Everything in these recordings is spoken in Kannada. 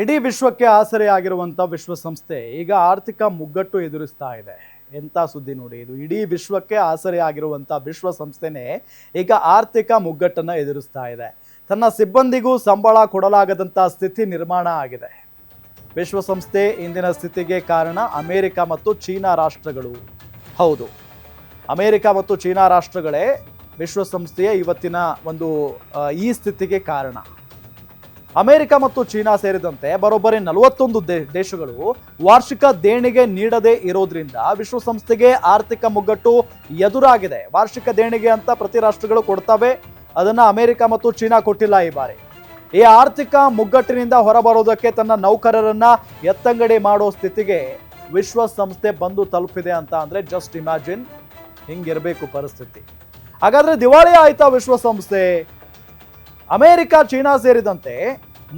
ಇಡೀ ವಿಶ್ವಕ್ಕೆ ಆಸರೆಯಾಗಿರುವಂಥ ವಿಶ್ವಸಂಸ್ಥೆ ಈಗ ಆರ್ಥಿಕ ಮುಗ್ಗಟ್ಟು ಎದುರಿಸ್ತಾ ಇದೆ. ಎಂಥ ಸುದ್ದಿ ನೋಡಿ ಇದು. ಇಡೀ ವಿಶ್ವಕ್ಕೆ ಆಸರೆಯಾಗಿರುವಂಥ ವಿಶ್ವಸಂಸ್ಥೆನೇ ಈಗ ಆರ್ಥಿಕ ಮುಗ್ಗಟ್ಟನ್ನು ಎದುರಿಸ್ತಾ ಇದೆ. ತನ್ನ ಸಿಬ್ಬಂದಿಗೂ ಸಂಬಳ ಕೊಡಲಾಗದಂಥ ಸ್ಥಿತಿ ನಿರ್ಮಾಣ ಆಗಿದೆ. ವಿಶ್ವಸಂಸ್ಥೆ ಇಂದಿನ ಸ್ಥಿತಿಗೆ ಕಾರಣ ಅಮೇರಿಕ ಮತ್ತು ಚೀನಾ ರಾಷ್ಟ್ರಗಳು. ಹೌದು. ಅಮೇರಿಕ ಮತ್ತು ಚೀನಾ ರಾಷ್ಟ್ರಗಳೇ ವಿಶ್ವಸಂಸ್ಥೆಯ ಇವತ್ತಿನ ಒಂದು ಈ ಸ್ಥಿತಿಗೆ ಕಾರಣ. ಅಮೆರಿಕ ಮತ್ತು ಚೀನಾ ಸೇರಿದಂತೆ ಬರೋಬ್ಬರಿ ನಲವತ್ತೊಂದು ದೇಶಗಳು ವಾರ್ಷಿಕ ದೇಣಿಗೆ ನೀಡದೆ ಇರೋದ್ರಿಂದ ವಿಶ್ವಸಂಸ್ಥೆಗೆ ಆರ್ಥಿಕ ಮುಗ್ಗಟ್ಟು ಎದುರಾಗಿದೆ. ವಾರ್ಷಿಕ ದೇಣಿಗೆ ಅಂತ ಪ್ರತಿ ರಾಷ್ಟ್ರಗಳು ಕೊಡ್ತವೆ. ಅದನ್ನ ಅಮೆರಿಕ ಮತ್ತು ಚೀನಾ ಕೊಟ್ಟಿಲ್ಲ ಈ ಬಾರಿ. ಈ ಆರ್ಥಿಕ ಮುಗ್ಗಟ್ಟಿನಿಂದ ಹೊರಬರೋದಕ್ಕೆ ತನ್ನ ನೌಕರರನ್ನ ಎತ್ತಂಗಡಿ ಮಾಡೋ ಸ್ಥಿತಿಗೆ ವಿಶ್ವಸಂಸ್ಥೆ ಬಂದು ತಲುಪಿದೆ ಅಂತ ಅಂದ್ರೆ ಜಸ್ಟ್ ಇಮ್ಯಾಜಿನ್ ಹಿಂಗಿರಬೇಕು ಪರಿಸ್ಥಿತಿ. ಹಾಗಾದ್ರೆ ದಿವಾಳಿ ಆಯ್ತಾ ವಿಶ್ವಸಂಸ್ಥೆ? ಅಮೆರಿಕ, ಚೀನಾ ಸೇರಿದಂತೆ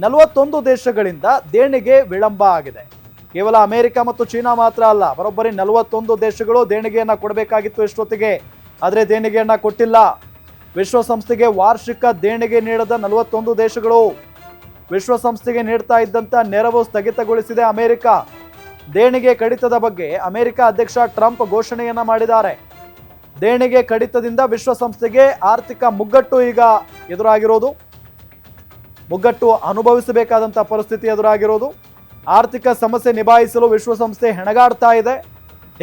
ನಲವತ್ತೊಂದು ದೇಶಗಳಿಂದ ದೇಣಿಗೆ ವಿಳಂಬ ಆಗಿದೆ. ಕೇವಲ ಅಮೆರಿಕ ಮತ್ತು ಚೀನಾ ಮಾತ್ರ ಅಲ್ಲ, ಬರೋಬ್ಬರಿ ನಲವತ್ತೊಂದು ದೇಶಗಳು ದೇಣಿಗೆಯನ್ನು ಕೊಡಬೇಕಾಗಿತ್ತು ಎಷ್ಟೊತ್ತಿಗೆ? ಆದರೆ ದೇಣಿಗೆಯನ್ನು ಕೊಟ್ಟಿಲ್ಲ. ವಿಶ್ವಸಂಸ್ಥೆಗೆ ವಾರ್ಷಿಕ ದೇಣಿಗೆ ನೀಡದ ನಲವತ್ತೊಂದು ದೇಶಗಳು. ವಿಶ್ವಸಂಸ್ಥೆಗೆ ನೀಡ್ತಾ ಇದ್ದಂಥ ನೆರವು ಸ್ಥಗಿತಗೊಳಿಸಿದೆ ಅಮೆರಿಕ. ದೇಣಿಗೆ ಕಡಿತದ ಬಗ್ಗೆ ಅಮೆರಿಕ ಅಧ್ಯಕ್ಷ ಟ್ರಂಪ್ ಘೋಷಣೆಯನ್ನು ಮಾಡಿದ್ದಾರೆ. ದೇಣಿಗೆ ಕಡಿತದಿಂದ ವಿಶ್ವಸಂಸ್ಥೆಗೆ ಆರ್ಥಿಕ ಮುಗ್ಗಟ್ಟು ಈಗ ಎದುರಾಗಿರೋದು. ಮುಗ್ಗಟ್ಟು ಅನುಭವಿಸಬೇಕಾದಂಥ ಪರಿಸ್ಥಿತಿ ಎದುರಾಗಿರೋದು. ಆರ್ಥಿಕ ಸಮಸ್ಯೆ ನಿಭಾಯಿಸಲು ವಿಶ್ವಸಂಸ್ಥೆ ಹೆಣಗಾಡ್ತಾ ಇದೆ.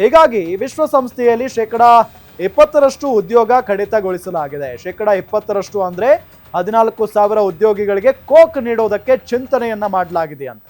ಹೀಗಾಗಿ ವಿಶ್ವಸಂಸ್ಥೆಯಲ್ಲಿ ಶೇಕಡ ಇಪ್ಪತ್ತರಷ್ಟು ಉದ್ಯೋಗ ಕಡಿತಗೊಳಿಸಲಾಗಿದೆ. ಶೇಕಡ ಇಪ್ಪತ್ತರಷ್ಟು ಅಂದ್ರೆ ಹದಿನಾಲ್ಕು ಸಾವಿರ ಉದ್ಯೋಗಿಗಳಿಗೆ ಕೋಕ್ ನೀಡೋದಕ್ಕೆ ಚಿಂತನೆಯನ್ನ ಮಾಡಲಾಗಿದೆ ಅಂತ.